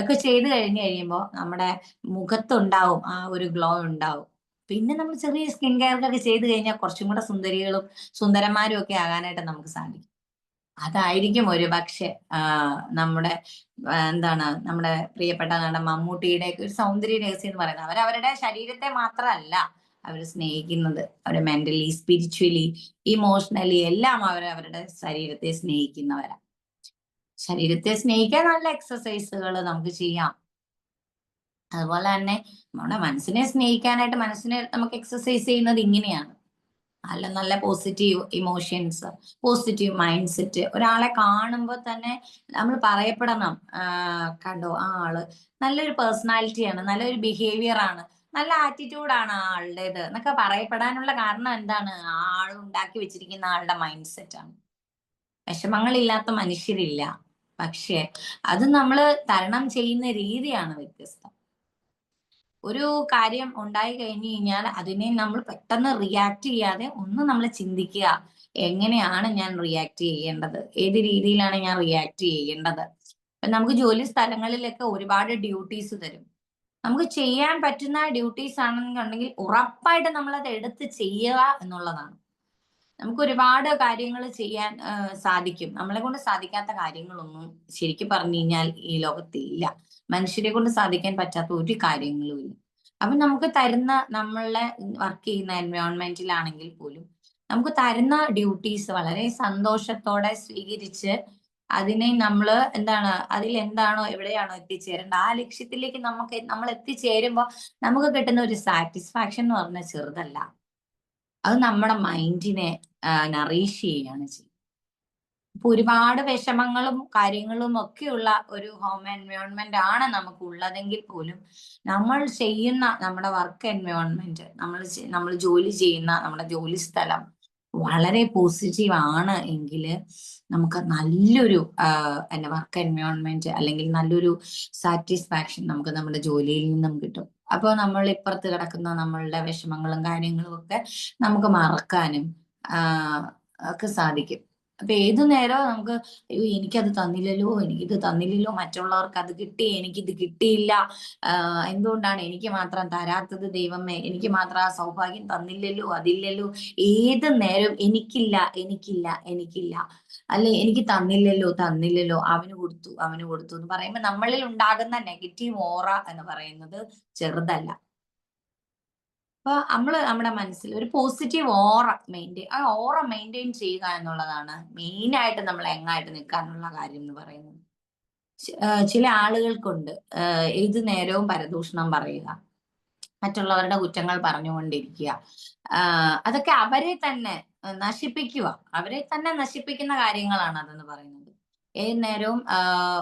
ഒക്കെ ചെയ്ത് കഴിഞ്ഞ് കഴിയുമ്പോൾ നമ്മുടെ മുഖത്തുണ്ടാവും ആ ഒരു ഗ്ലോ ഉണ്ടാവും. പിന്നെ നമ്മൾ ചെറിയ സ്കിൻ കെയർ ഒക്കെ ചെയ്ത് കഴിഞ്ഞാൽ കുറച്ചും കൂടെ സുന്ദരികളും സുന്ദരന്മാരും ഒക്കെ ആകാനായിട്ട് നമുക്ക് സാധിക്കും. അതായിരിക്കും ഒരു പക്ഷെ നമ്മുടെ എന്താണ് നമ്മുടെ പ്രിയപ്പെട്ട നടൻ മമ്മൂട്ടിയുടെ ഒരു സൗന്ദര്യ രഹസ്യം എന്ന് പറയുന്നത്. അവരവരുടെ ശരീരത്തെ മാത്രമല്ല അവർ സ്നേഹിക്കുന്നത് അവരെ മെന്റലി സ്പിരിച്വലി ഇമോഷണലി എല്ലാം അവർ അവരുടെ ശരീരത്തെ സ്നേഹിക്കുന്നവരാ. ശരീരത്തെ സ്നേഹിക്കാൻ നല്ല എക്സസൈസുകൾ നമുക്ക് ചെയ്യാം. അതുപോലെ തന്നെ നമ്മുടെ മനസ്സിനെ സ്നേഹിക്കാനായിട്ട് മനസ്സിനെ നമുക്ക് എക്സസൈസ് ചെയ്യുന്നത് ഇങ്ങനെയാണ്. നല്ല നല്ല positive emotions positive mind set ഒരാളെ കാണുമ്പോൾ തന്നെ നമ്മൾ പറയപ്പെടണം. കണ്ടോ ആ ആൾ നല്ലൊരു പേഴ്സണാലിറ്റിയാണ് നല്ലൊരു ബിഹേവിയർ ആണ്. നല്ല ആറ്റിറ്റ്യൂഡാണ് ആളുടേത് എന്നൊക്കെ പറയപ്പെടാനുള്ള കാരണം എന്താണ്? ആൾ ഉണ്ടാക്കി വെച്ചിരിക്കുന്ന ആളുടെ മൈൻഡ് സെറ്റ് ആണ്. വിഷമങ്ങളില്ലാത്ത മനുഷ്യരില്ല. പക്ഷെ അത് നമ്മൾ തരണം ചെയ്യുന്ന രീതിയാണ് വ്യത്യസ്തം. ഒരു കാര്യം ഉണ്ടായി കഴിഞ്ഞു കഴിഞ്ഞാൽ അതിനെ നമ്മൾ പെട്ടെന്ന് റിയാക്ട് ചെയ്യാതെ ഒന്ന് നമ്മൾ ചിന്തിക്കുക. എങ്ങനെയാണ് ഞാൻ റിയാക്ട് ചെയ്യേണ്ടത്? ഏത് രീതിയിലാണ് ഞാൻ റിയാക്ട് ചെയ്യേണ്ടത്? നമുക്ക് ജോലി സ്ഥലങ്ങളിലൊക്കെ ഒരുപാട് ഡ്യൂട്ടീസ് തരും. നമുക്ക് ചെയ്യാൻ പറ്റുന്ന ഡ്യൂട്ടീസ് ആണെന്നുണ്ടെങ്കിൽ ഉറപ്പായിട്ട് നമ്മൾ അത് എടുത്ത് ചെയ്യുക എന്നുള്ളതാണ്. നമുക്ക് ഒരുപാട് കാര്യങ്ങൾ ചെയ്യാൻ സാധിക്കും. നമ്മളെ കൊണ്ട് സാധിക്കാത്ത കാര്യങ്ങളൊന്നും ശരിക്കും പറഞ്ഞു കഴിഞ്ഞാൽ ഈ ലോകത്തില്ല മനുഷ്യരെ കൊണ്ട് സാധിക്കാൻ പറ്റാത്ത ഒരു കാര്യങ്ങളും ഇല്ല. അപ്പൊ നമുക്ക് തരുന്ന നമ്മളെ വർക്ക് ചെയ്യുന്ന എൻവയോൺമെന്റിലാണെങ്കിൽ പോലും നമുക്ക് തരുന്ന ഡ്യൂട്ടീസ് വളരെ സന്തോഷത്തോടെ സ്വീകരിച്ച് അതിനെ നമ്മൾ എന്താണ് അതിൽ എന്താണോ എവിടെയാണോ എത്തിച്ചേരേണ്ടത്. ആ ലക്ഷ്യത്തിലേക്ക് നമുക്ക് നമ്മൾ എത്തിച്ചേരുമ്പോൾ നമുക്ക് കിട്ടുന്ന ഒരു സാറ്റിസ്ഫാക്ഷൻ എന്ന് പറഞ്ഞാൽ ചെറുതല്ല. അത് നമ്മുടെ മൈൻഡിനെ നറീഷ് ചെയ്യുകയാണ് ചെയ്യുന്നത്. ഇപ്പൊ ഒരുപാട് വിഷമങ്ങളും കാര്യങ്ങളും ഒക്കെയുള്ള ഒരു ഹോം എൻവയോൺമെന്റ് ആണ് നമുക്ക് ഉള്ളതെങ്കിൽ പോലും നമ്മൾ ചെയ്യുന്ന നമ്മുടെ വർക്ക് എൻവയോൺമെന്റ് നമ്മൾ നമ്മൾ ജോലി ചെയ്യുന്ന നമ്മുടെ ജോലി സ്ഥലം വളരെ പോസിറ്റീവ് ആണ് എങ്കിൽ നമുക്ക് നല്ലൊരു എന്താ വർക്ക് എൻവയോൺമെന്റ് അല്ലെങ്കിൽ നല്ലൊരു സാറ്റിസ്ഫാക്ഷൻ നമുക്ക് നമ്മുടെ ജോലിയിൽ നിന്നും കിട്ടും. അപ്പോൾ നമ്മൾ ഇപ്പുറത്ത് കിടക്കുന്ന നമ്മളുടെ വിഷമങ്ങളും കാര്യങ്ങളും ഒക്കെ നമുക്ക് മറക്കാനും ഒക്കെ സാധിക്കും. അപ്പൊ ഏതു നേരവും നമുക്ക് അയ്യോ എനിക്കത് തന്നില്ലല്ലോ എനിക്കിത് തന്നില്ലല്ലോ മറ്റുള്ളവർക്ക് അത് കിട്ടി എനിക്കിത് കിട്ടിയില്ല. എന്തുകൊണ്ടാണ് എനിക്ക് മാത്രം തരാത്തത് ദൈവമേ? എനിക്ക് മാത്രം ആ സൗഭാഗ്യം തന്നില്ലല്ലോ അതില്ലല്ലോ. ഏത് നേരം എനിക്കില്ല എനിക്കില്ല എനിക്കില്ല. അല്ലെ? എനിക്ക് തന്നില്ലല്ലോ തന്നില്ലല്ലോ. അവന് കൊടുത്തു അവന് കൊടുത്തു എന്ന് പറയുമ്പോൾ നമ്മളിൽ ഉണ്ടാകുന്ന നെഗറ്റീവ് ഓറ എന്ന് പറയുന്നത് ചെറുതല്ല. അപ്പൊ നമ്മൾ നമ്മുടെ മനസ്സിൽ ഒരു പോസിറ്റീവ് ഓറ മെയിന്റെയിൻ ആ ഓറ മെയിന്റെയിൻ ചെയ്യുക എന്നുള്ളതാണ് മെയിൻ ആയിട്ട് നമ്മൾ എങ്ങായിട്ട് നിൽക്കാനുള്ള കാര്യം എന്ന് പറയുന്നത്. ചില ആളുകൾക്കുണ്ട് ഏത് നേരവും പരദൂഷണം പറയുക മറ്റുള്ളവരുടെ കുറ്റങ്ങൾ പറഞ്ഞുകൊണ്ടിരിക്കുക അതൊക്കെ അവരെ തന്നെ നശിപ്പിക്കുക അവരെ തന്നെ നശിപ്പിക്കുന്ന കാര്യങ്ങളാണ് അതെന്ന് പറയുന്നത്. ഏത്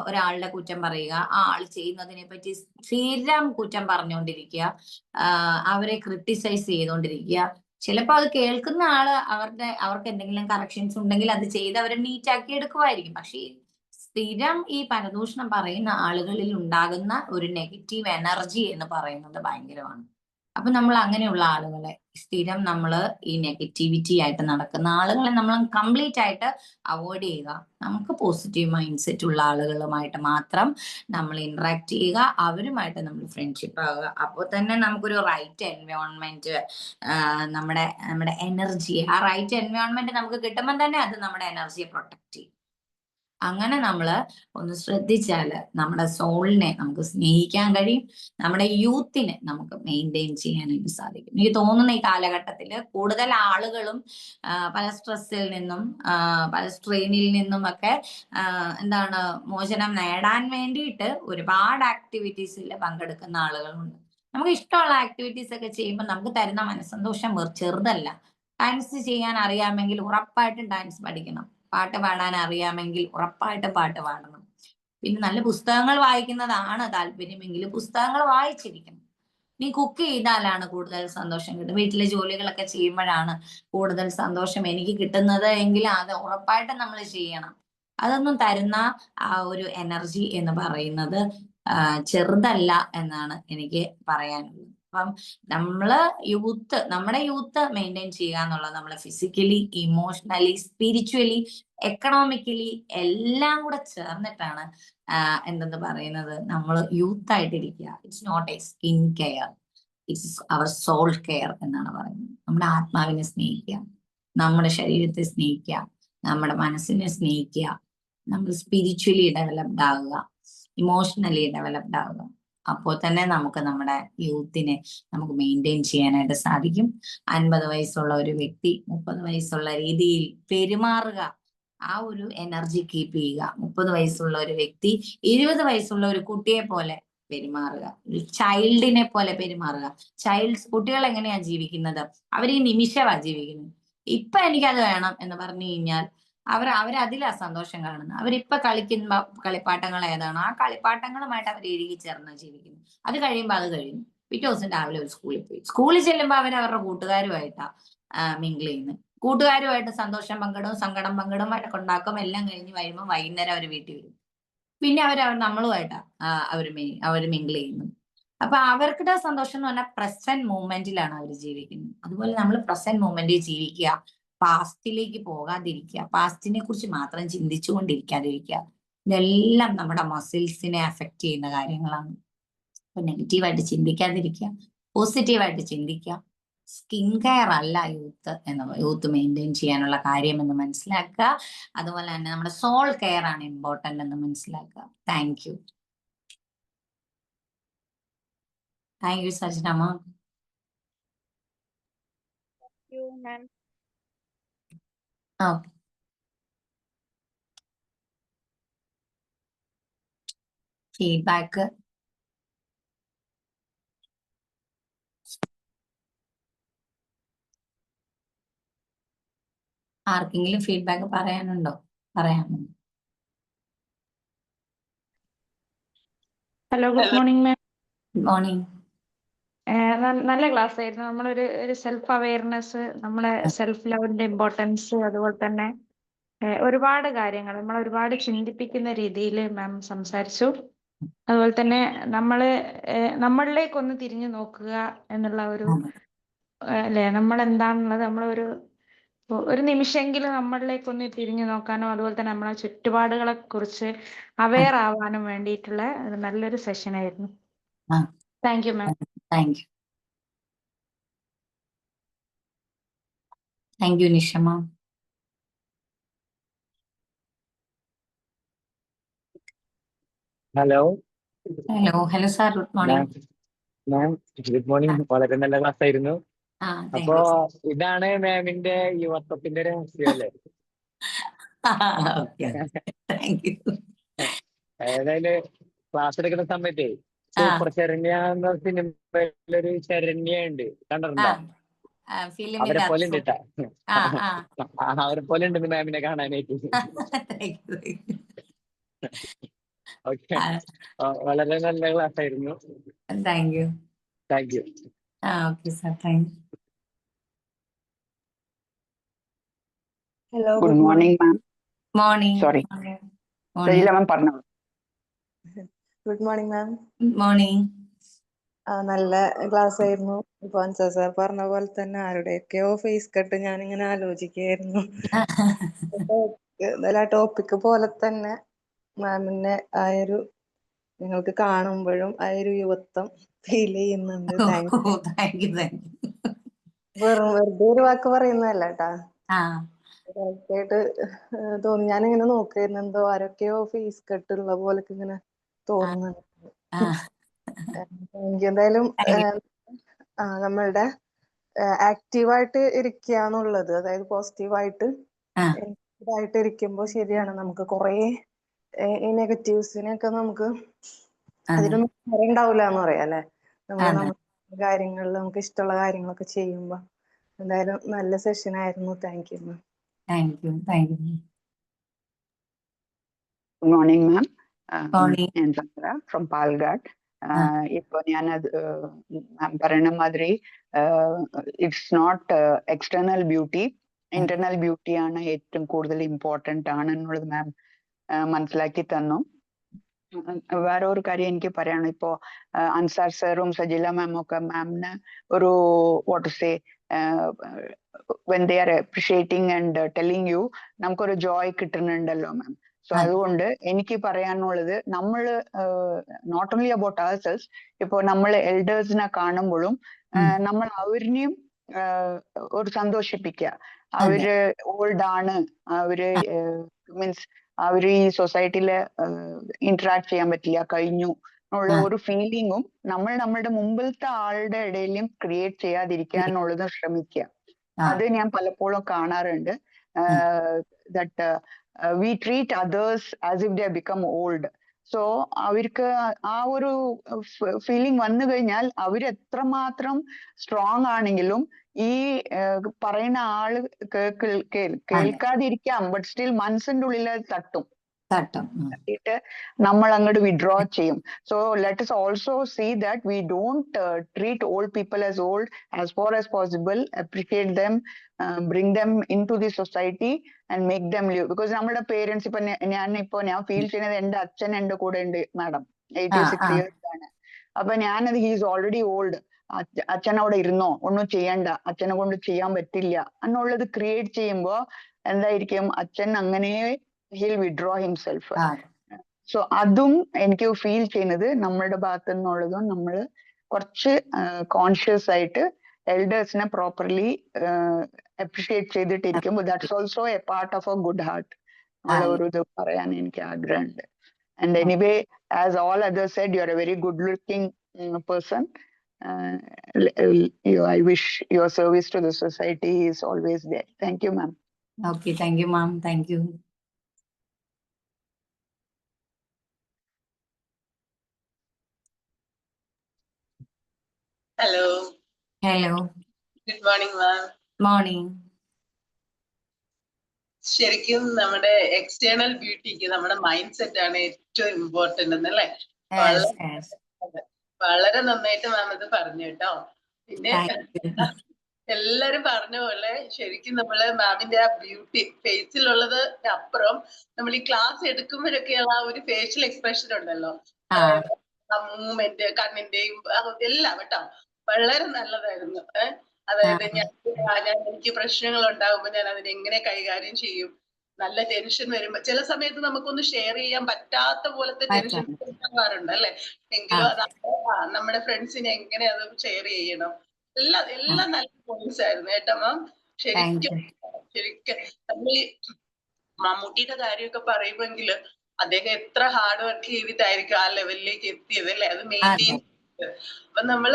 ഒരാളുടെ കുറ്റം പറയുക ആ ആൾ ചെയ്യുന്നതിനെ പറ്റി സ്ഥിരം കുറ്റം പറഞ്ഞുകൊണ്ടിരിക്കുക അവരെ ക്രിട്ടിസൈസ് ചെയ്തുകൊണ്ടിരിക്കുക ചിലപ്പോൾ അത് കേൾക്കുന്ന ആൾ അവരുടെ അവർക്ക് എന്തെങ്കിലും കറക്ഷൻസ് ഉണ്ടെങ്കിൽ അത് ചെയ്ത് അവരെ നീറ്റ് ആക്കി എടുക്കുമായിരിക്കും. പക്ഷേ സ്ഥിരം ഈ പരദൂഷണം പറയുന്ന ആളുകളിൽ ഉണ്ടാകുന്ന ഒരു നെഗറ്റീവ് എനർജി എന്ന് പറയുന്നത് ഭയങ്കരമാണ്. അപ്പൊ നമ്മൾ അങ്ങനെയുള്ള ആളുകളെ സ്ഥിരം നമ്മൾ ഈ നെഗറ്റിവിറ്റി ആയിട്ട് നടക്കുന്ന ആളുകളെ നമ്മൾ കംപ്ലീറ്റ് ആയിട്ട് അവോയ്ഡ് ചെയ്യുക. നമുക്ക് പോസിറ്റീവ് മൈൻഡ് സെറ്റ് ഉള്ള ആളുകളുമായിട്ട് മാത്രം നമ്മൾ ഇന്ററാക്ട് ചെയ്യുക. അവരുമായിട്ട് നമ്മൾ ഫ്രണ്ട്ഷിപ്പ് ആവുക. അപ്പോൾ തന്നെ നമുക്കൊരു റൈറ്റ് എൻവയോൺമെന്റ് നമ്മുടെ നമ്മുടെ എനർജി ആ റൈറ്റ് എൻവയോൺമെന്റ് നമുക്ക് കിട്ടുമ്പോൾ തന്നെ അത് നമ്മുടെ എനർജിയെ പ്രൊട്ടക്ട് ചെയ്യും. അങ്ങനെ നമ്മൾ ഒന്ന് ശ്രദ്ധിച്ചാൽ നമ്മുടെ സോളിനെ നമുക്ക് സ്നേഹിക്കാൻ കഴിയും. നമ്മുടെ യൂത്തിനെ നമുക്ക് മെയിന്റെയിൻ ചെയ്യാനായിട്ട് സാധിക്കും. എനിക്ക് തോന്നുന്ന ഈ കാലഘട്ടത്തിൽ കൂടുതൽ ആളുകളും പല സ്ട്രെസ്സിൽ നിന്നും പല സ്ട്രെയിനിൽ നിന്നും ഒക്കെ എന്താണ് മോചനം നേടാൻ വേണ്ടിയിട്ട് ഒരുപാട് ആക്ടിവിറ്റീസിൽ പങ്കെടുക്കുന്ന ആളുകളുണ്ട്. നമുക്ക് ഇഷ്ടമുള്ള ആക്ടിവിറ്റീസ് ഒക്കെ ചെയ്യുമ്പോൾ നമുക്ക് തരുന്ന മനസ്സന്തോഷം ചെറുതല്ല. ഡാൻസ് ചെയ്യാൻ അറിയാമെങ്കിൽ ഉറപ്പായിട്ടും ഡാൻസ് പഠിക്കണം. പാട്ട് പാടാൻ അറിയാമെങ്കിൽ ഉറപ്പായിട്ട് പാട്ട് പാടണം. പിന്നെ നല്ല പുസ്തകങ്ങൾ വായിക്കുന്നതാണ് താല്പര്യമെങ്കിൽ പുസ്തകങ്ങൾ വായിച്ചിരിക്കണം. നീ കുക്ക് ചെയ്താലാണ് കൂടുതൽ സന്തോഷം കിട്ടുന്നത് വീട്ടിലെ ജോലികളൊക്കെ ചെയ്യുമ്പോഴാണ് കൂടുതൽ സന്തോഷം എനിക്ക് കിട്ടുന്നത് എങ്കിൽ അത് ഉറപ്പായിട്ട് നമ്മൾ ചെയ്യണം. അതൊന്നും തരുന്ന ആ ഒരു എനർജി എന്ന് പറയുന്നത് ചെറുതല്ല എന്നാണ് എനിക്ക് പറയാനുള്ളത്. അപ്പം നമ്മൾ യൂത്ത് നമ്മുടെ യൂത്ത് മെയിന്റെയിൻ ചെയ്യുക എന്നുള്ളത് നമ്മൾ ഫിസിക്കലി ഇമോഷണലി സ്പിരിച്വലി എക്കണോമിക്കലി എല്ലാം കൂടെ ചേർന്നിട്ടാണ് എന്തെന്ന് പറയുന്നത് നമ്മൾ യൂത്ത് ആയിട്ടിരിക്കുക it's not a skin care it's our soul care എന്നാണ് പറയുന്നത്. നമ്മുടെ ആത്മാവിനെ സ്നേഹിക്കുക നമ്മുടെ ശരീരത്തെ സ്നേഹിക്കുക നമ്മുടെ മനസ്സിനെ സ്നേഹിക്കുക നമ്മൾ സ്പിരിച്വലി ഡെവലപ്ഡ് ആവുക ഇമോഷണലി ഡെവലപ്ഡ് ആവുക. അപ്പോൾ തന്നെ നമുക്ക് നമ്മുടെ യൂത്തിനെ നമുക്ക് മെയിന്റെയിൻ ചെയ്യാനായിട്ട് സാധിക്കും. അൻപത് വയസ്സുള്ള ഒരു വ്യക്തി മുപ്പത് വയസ്സുള്ള രീതിയിൽ പെരുമാറുക. ആ ഒരു എനർജി കീപ്പ് ചെയ്യുക. മുപ്പത് വയസ്സുള്ള ഒരു വ്യക്തി ഇരുപത് വയസ്സുള്ള ഒരു കുട്ടിയെ പോലെ പെരുമാറുക. ഒരു ചൈൽഡിനെ പോലെ പെരുമാറുക. ചൈൽഡ്സ് കുട്ടികൾ എങ്ങനെയാണ് ജീവിക്കുന്നത്? അവർ ഈ നിമിഷമാണ് ജീവിക്കുന്നത്. ഇപ്പൊ എനിക്കത് വേണം എന്ന് പറഞ്ഞു കഴിഞ്ഞാൽ അവർ അവർ അതിലാ സന്തോഷം കാണുന്നത്. അവരിപ്പൊ കളിക്കുന്ന കളിപ്പാട്ടങ്ങൾ ഏതാണ് ആ കളിപ്പാട്ടങ്ങളുമായിട്ട് അവർ ഇഴുകി ചേർന്ന് ജീവിക്കുന്നു. അത് കഴിയുമ്പോൾ അത് കഴിഞ്ഞു. പിറ്റേ ദിവസം രാവിലെ ഒരു സ്കൂളിൽ പോയി. സ്കൂളിൽ ചെല്ലുമ്പോൾ അവർ അവരുടെ കൂട്ടുകാരുമായിട്ടാ മിങ്കിൾ ചെയ്യുന്നത് കൂട്ടുകാരുമായിട്ട് സന്തോഷം പങ്കിടും സങ്കടം പങ്കിടും വഴക്കുണ്ടാക്കും എല്ലാം കഴിഞ്ഞ് വരുമ്പോൾ വൈകുന്നേരം അവർ വീട്ടിൽ വരും. പിന്നെ അവർ നമ്മളുമായിട്ടാ അവർ അവർ മിങ്കിൾ ചെയ്യുന്നു അപ്പൊ അവർക്കിടെ സന്തോഷം എന്ന് പറഞ്ഞാൽ പ്രസന്റ് മൂമെന്റിലാണ് അവർ ജീവിക്കുന്നത്. അതുപോലെ നമ്മൾ പ്രസന്റ് മൂമെന്റിൽ ജീവിക്കുക. പാസ്റ്റിലേക്ക് പോകാതിരിക്കുക. പാസ്റ്റിനെ കുറിച്ച് മാത്രം ചിന്തിച്ചുകൊണ്ടിരിക്കാതിരിക്കുക. ഇതെല്ലാം നമ്മുടെ മസിൽസിനെ അഫക്റ്റ് ചെയ്യുന്ന കാര്യങ്ങളാണ്. അപ്പൊ നെഗറ്റീവായിട്ട് ചിന്തിക്കാതിരിക്കുക. പോസിറ്റീവായിട്ട് ചിന്തിക്കുക. സ്കിൻ കെയർ അല്ല യൂത്ത് എന്ന് യൂത്ത് മെയിന്റെയിൻ ചെയ്യാനുള്ള കാര്യം എന്ന് മനസ്സിലാക്കുക. അതുപോലെ തന്നെ നമ്മുടെ സോൾ കെയർ ആണ് ഇമ്പോർട്ടന്റ് എന്ന് മനസ്സിലാക്കുക. Thank you thank you Sajnamma feedback ആർക്കെങ്കിലും ഫീഡ്ബാക്ക് പറയാനുണ്ടോ? പറയാമോ hello good morning ma'am good morning നല്ല ക്ലാസ് ആയിരുന്നു നമ്മളൊരു ഒരു സെൽഫ് അവയർനെസ് നമ്മളെ സെൽഫ് ലവിന്റെ ഇമ്പോർട്ടൻസ് അതുപോലെ തന്നെ ഒരുപാട് കാര്യങ്ങൾ നമ്മൾ ഒരുപാട് ചിന്തിപ്പിക്കുന്ന രീതിയിൽ മാം സംസാരിച്ചു. അതുപോലെ തന്നെ നമ്മൾ നമ്മളിലേക്കൊന്ന് തിരിഞ്ഞു നോക്കുക എന്നുള്ള ഒരു അല്ലെ? നമ്മൾ എന്താണെന്നുള്ളത് നമ്മളൊരു ഒരു നിമിഷമെങ്കിലും നമ്മളിലേക്ക് ഒന്ന് തിരിഞ്ഞു നോക്കാനോ അതുപോലെ തന്നെ നമ്മളെ ചുറ്റുപാടുകളെ കുറിച്ച് അവെയർ ആവാനും വേണ്ടിയിട്ടുള്ള നല്ലൊരു സെഷൻ ആയിരുന്നു. Thank you ma'am thank you. Thank you Nishama hello. Hello hello sir good morning. Ma'am good morning. വളരെ നല്ല ക്ലാസ് ആയിരുന്നു അപ്പോ ഇതാണ് മാമിന്റെ യുവത്വത്തിന്റെ രഹസ്യം അല്ലേ? അതായത് ക്ലാസ് എടുക്കുന്ന സമയത്തേ സൂപ്പർ ശരണ്യ എന്ന സിനിമയിലൊരു ശരണ്യ ഉണ്ട് കണ്ടിട്ടുണ്ടോ അവരെ പോലെ ഉണ്ട് കേട്ടാ ആ ആ. അവരെ പോലെ ഉണ്ട് മാമിനെ കാണാനായിട്ട്. ഓക്കെ. വളരെ നല്ല ക്ലാസ് ആയിരുന്നു താങ്ക് യു താങ്ക് യു ആ okay sir thank you Hello, good morning ma'am morning sorry ma'am പറഞ്ഞോളൂ. ഗുഡ് മോർണിംഗ് മാം മോർണിംഗ് നല്ല ക്ലാസ് ആയിരുന്നു. ഇപ്പൊ അൻസർ സാർ പറഞ്ഞ പോലെ തന്നെ ആരുടെയൊക്കെയോ ഫേസ് കട്ട് ഞാൻ ഇങ്ങനെ ആലോചിക്കുകയായിരുന്നു ആ ടോപ്പിക് പോലെ തന്നെ മാമിന്റെ ആ ഒരു നിങ്ങൾക്ക് കാണുമ്പോഴും ആ ഒരു യുവത്വം ഫീൽ ചെയ്യുന്നുണ്ട്. യു വെറും വെറുതെ ഒരു വാക്ക് പറയുന്നതല്ല കേട്ടാ. ഞാൻ തോന്നി. ഞാനിങ്ങനെ നോക്കായിരുന്നു എന്തോ ആരൊക്കെയോ ഫേസ് കട്ട് ഉള്ള പോലൊക്കെ ഇങ്ങനെ തോന്നുന്നുണ്ട് എനിക്ക് എന്തായാലും നമ്മളുടെ ആക്റ്റീവായിട്ട് ഇരിക്കുക എന്നുള്ളത് അതായത് പോസിറ്റീവായിട്ട് ആയിട്ട് ആയിട്ട് ഇരിക്കുമ്പോൾ ശരിയാണ്. നമുക്ക് കൊറേ ഈ നെഗറ്റീവ്സിനെയൊക്കെ നമുക്ക് അതിനൊന്നും ഉണ്ടാവില്ല എന്ന് പറയാം അല്ലെ? നമ്മൾ നമ്മുടെ കാര്യങ്ങളിൽ നമുക്ക് ഇഷ്ടമുള്ള കാര്യങ്ങളൊക്കെ ചെയ്യുമ്പോൾ എന്തായാലും നല്ല സെഷൻ ആയിരുന്നു. Thank you ma'am thank you thank you good morning ma'am from Palghat ഇപ്പൊ ഞാൻ അത് മാം പറയുന്ന മാതിരി it's not external beauty internal beauty ആണ് ഏറ്റവും കൂടുതൽ ഇമ്പോർട്ടന്റ് ആണ് എന്നുള്ളത് മാം മനസ്സിലാക്കി തന്നു. വേറെ ഒരു കാര്യം എനിക്ക് പറയണം ഇപ്പോ അൻസാർ സാറും സജില മാമും ഒക്കെ മാമിന് ഒരു what say when they are appreciating and telling you നമുക്കൊരു ജോയ് കിട്ടുന്നുണ്ടല്ലോ മാം സോ അതുകൊണ്ട് എനിക്ക് പറയാനുള്ളത് നമ്മൾ നോട്ട് ഓൺലി അബൌട്ട് അവേഴ്സെൽസ് ഇപ്പോ നമ്മൾ എൽഡേഴ്സിനെ കാണുമ്പോഴും നമ്മൾ അവരിനെയും ഒരു സന്തോഷിപ്പിക്കുക അവർ ഓൾഡ് ആണ്. അവർ മീൻസ് അവർ ഈ സൊസൈറ്റിയിൽ ഇന്ററാക്ട് ചെയ്യാൻ പറ്റില്ല കഴിഞ്ഞു എന്നുള്ള ഒരു ഫീലിംഗും നമ്മൾ നമ്മളുടെ മുമ്പിലത്തെ ആളുടെ ഇടയിലും ക്രിയേറ്റ് ചെയ്യാതിരിക്കാനുള്ളത് ശ്രമിക്കുക. അത് ഞാൻ പലപ്പോഴും കാണാറുണ്ട്. That we treat others as if they become old so അവർക്ക് ആ ഒരു ഫീലിംഗ് വന്നു കഴിഞ്ഞാൽ അവർ എത്രമാത്രം സ്ട്രോങ് ആണെങ്കിലും ഈ ഏഹ്, പറയുന്ന ആൾ കേൾക്കാതിരിക്കാം ബട്ട് സ്റ്റിൽ മനസ്സിന്റെ ഉള്ളിൽ തട്ടും. തട്ടും. ഉം. തട്ടിയിട്ട് നമ്മൾ അങ്ങോട്ട് വിഡ്രോ ചെയ്യും. So let also see that we don't treat old people as old as for as possible appreciate them bring them in to the society and make them live because നമ്മുടെ പേരൻസ് ഇപ്പൊ ഞാൻ ഇപ്പൊ ഞാൻ feel ചെയ്യുന്നത് എന്റെ അച്ഛൻ എന്റെ കൂടെ ഉണ്ട് മാഡം എയ്റ്റി സിക്സ്. ഇയേഴ്സ് ആണ്. അപ്പൊ ഞാനത് ഹീസ് ഓൾറെഡി ഓൾഡ് അച്ഛൻ അവിടെ ഇരുന്നോ? ഒന്നും ചെയ്യണ്ട. അച്ഛനെ കൊണ്ട് ചെയ്യാൻ പറ്റില്ല. എന്നുള്ളത് ക്രിയേറ്റ് ചെയ്യുമ്പോ എന്തായിരിക്കും? അച്ഛൻ അങ്ങനെ ഹിൽ വിഡ്രോ ഹിംസെൽഫ്. സോ അതും എനിക്ക് ഫീൽ ചെയ്യുന്നത് നമ്മളുടെ ഭാഗത്ത് നിന്നുള്ളതും നമ്മൾ കുറച്ച് കോൺഷ്യസ് ആയിട്ട് എൽഡേഴ്സിനെ properly appreciate ചെയ്തിട്ടിരിക്കുമ്പോൾ that's also a part of a good heart ഉള്ള ഒരു ഇത് പറയാൻ എനിക്ക് ആഗ്രഹമുണ്ട്. And anyway as all others said you are a very good looking person I wish your service to the society is always there thank you ma'am okay thank you ma'am thank you hello hello good morning ma'am morning ശരിക്കും നമ്മുടെ external ബ്യൂട്ടിക്ക് നമ്മുടെ mind set ആണ് ഏറ്റവും important എന്നല്ലേ വളരെ നന്നായിട്ട് മാം ഇത് പറഞ്ഞു കേട്ടോ. പിന്നെ എല്ലാരും പറഞ്ഞ പോലെ ശരിക്കും നമ്മൾ മാമിന്റെ ആ ബ്യൂട്ടി ഫേസിലുള്ളത് അപ്പുറം നമ്മൾ ഈ ക്ലാസ് എടുക്കുമ്പോഴൊക്കെയുള്ള ആ ഒരു ഫേഷ്യൽ എക്സ്പ്രഷൻ ഉണ്ടല്ലോ. ആ. മൂവ്മെന്റ് കണ്ണിന്റെയും എല്ലാം കേട്ടോ. വളരെ നല്ലതായിരുന്നു. ഏഹ് അതായത് ഞാൻ ഞാൻ എനിക്ക് പ്രശ്നങ്ങൾ ഉണ്ടാകുമ്പോൾ ഞാൻ അതിനെങ്ങനെ കൈകാര്യം ചെയ്യും? നല്ല ടെൻഷൻ വരുമ്പോ ചില സമയത്ത് നമുക്കൊന്ന് ഷെയർ ചെയ്യാൻ പറ്റാത്ത പോലത്തെ ടെൻഷൻ ഉണ്ടാകാറുണ്ട് അല്ലെ എങ്കിലും അത് നമ്മുടെ ഫ്രണ്ട്സിനെ എങ്ങനെ അത് ഷെയർ ചെയ്യണം? എല്ലാം എല്ലാം നല്ല പോയിന്റ്സ് ആയിരുന്നു കേട്ടോ മാം. ശരിക്കും ശരിക്കും. നമ്മൾ മമ്മൂട്ടിയുടെ കാര്യമൊക്കെ പറയുമെങ്കിൽ അദ്ദേഹം എത്ര ഹാർഡ് വർക്ക് ചെയ്തിട്ടായിരിക്കും ആ ലെവലിലേക്ക് എത്തിയത് അല്ലെ? അത് മെയിന്റെയിൻ അപ്പൊ നമ്മൾ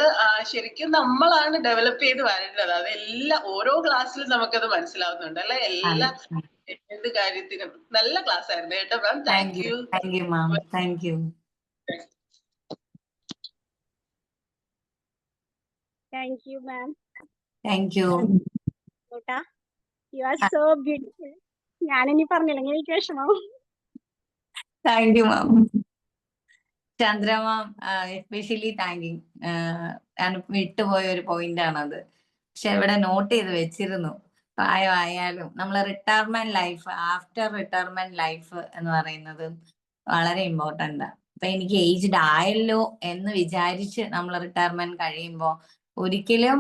ശരിക്കും നമ്മളാണ് ഡെവലപ്പ് ചെയ്ത് വരേണ്ടത്. അത് എല്ലാ ഓരോ ക്ലാസ്സിലും നമുക്കത് മനസ്സിലാവുന്നുണ്ട് അല്ലെ? എല്ലാ ഏത് കാര്യത്തിനും. നല്ല ക്ലാസ് ആയിരുന്നു കേട്ടോ ma'am thank you thank you ma'am thank you thank you ma'am thank you കേട്ടാ യു ആർ സോ ബ്യൂട്ടിഫുൾ ഞാനിനി പറഞ്ഞില്ലെങ്കിൽ എനിക്ക് വിഷമാവും thank you ma'am Chandra ma'am especially thanking വിട്ടുപോയ ഒരു പോയിന്റ് ആണത്. പക്ഷെ ഇവിടെ നോട്ട് ചെയ്ത് വെച്ചിരുന്നു. പ്രായമായാലും നമ്മൾ retirement life after retirement life എന്ന് പറയുന്നത് വളരെ ഇമ്പോർട്ടന്റ് അപ്പൊ എനിക്ക് ഏജ്ഡ് ആയല്ലോ എന്ന് വിചാരിച്ച് നമ്മൾ റിട്ടയർമെന്റ് കഴിയുമ്പോൾ ഒരിക്കലും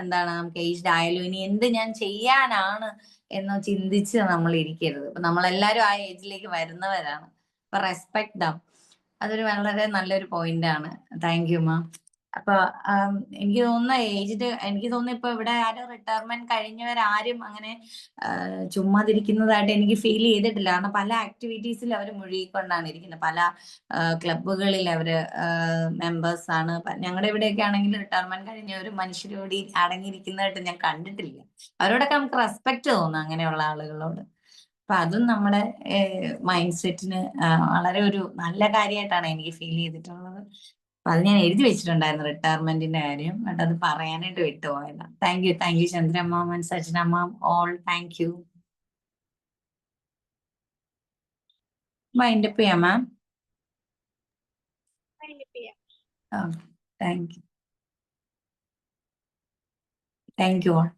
എന്താണ് നമുക്ക് ഏജ്ഡ് ആയല്ലോ ഇനി എന്ത് ഞാൻ ചെയ്യാനാണ് എന്ന് ചിന്തിച്ച് നമ്മൾ ഇരിക്കരുത്. അപ്പൊ നമ്മളെല്ലാരും ആ ഏജിലേക്ക് വരുന്നവരാണ്. അപ്പൊ റെസ്പെക്ട് ദം. അതൊരു വളരെ നല്ലൊരു പോയിന്റ് ആണ് താങ്ക് യു മാം. അപ്പൊ എനിക്ക് തോന്നുന്ന ഏജ്ഡ് എനിക്ക് തോന്നുന്നു ഇപ്പൊ ഇവിടെ ആരും റിട്ടയർമെന്റ് കഴിഞ്ഞവരാരും അങ്ങനെ ചുമ്മാതിരിക്കുന്നതായിട്ട് എനിക്ക് ഫീൽ ചെയ്തിട്ടില്ല. കാരണം പല ആക്ടിവിറ്റീസിൽ അവർ മുഴുകിക്കൊണ്ടാണ് ഇരിക്കുന്നത്. പല ക്ലബുകളിൽ അവർ മെമ്പേഴ്സ് ആണ്. ഞങ്ങളുടെ ഇവിടെയൊക്കെ ആണെങ്കിൽ റിട്ടയർമെന്റ് കഴിഞ്ഞ ഒരു മനുഷ്യരോട് അടങ്ങിയിരിക്കുന്നതായിട്ട് ഞാൻ കണ്ടിട്ടില്ല. അവരോടൊക്കെ നമുക്ക് റെസ്പെക്ട് തോന്നും അങ്ങനെയുള്ള ആളുകളോട്. അപ്പൊ അതും നമ്മുടെ മൈൻഡ് സെറ്റിന് വളരെ ഒരു നല്ല കാര്യമായിട്ടാണ് എനിക്ക് ഫീൽ ചെയ്തിട്ടുള്ളത്. അപ്പൊ അത് ഞാൻ എഴുതി വെച്ചിട്ടുണ്ടായിരുന്നു റിട്ടയർമെന്റിന്റെ കാര്യം. ബട്ട് അത് പറയാനായിട്ട് വിട്ടുപോയല്ല thank you thank you Chandramma and all thank you wind up ചെയ്യാം ma'am. Thank you thank you all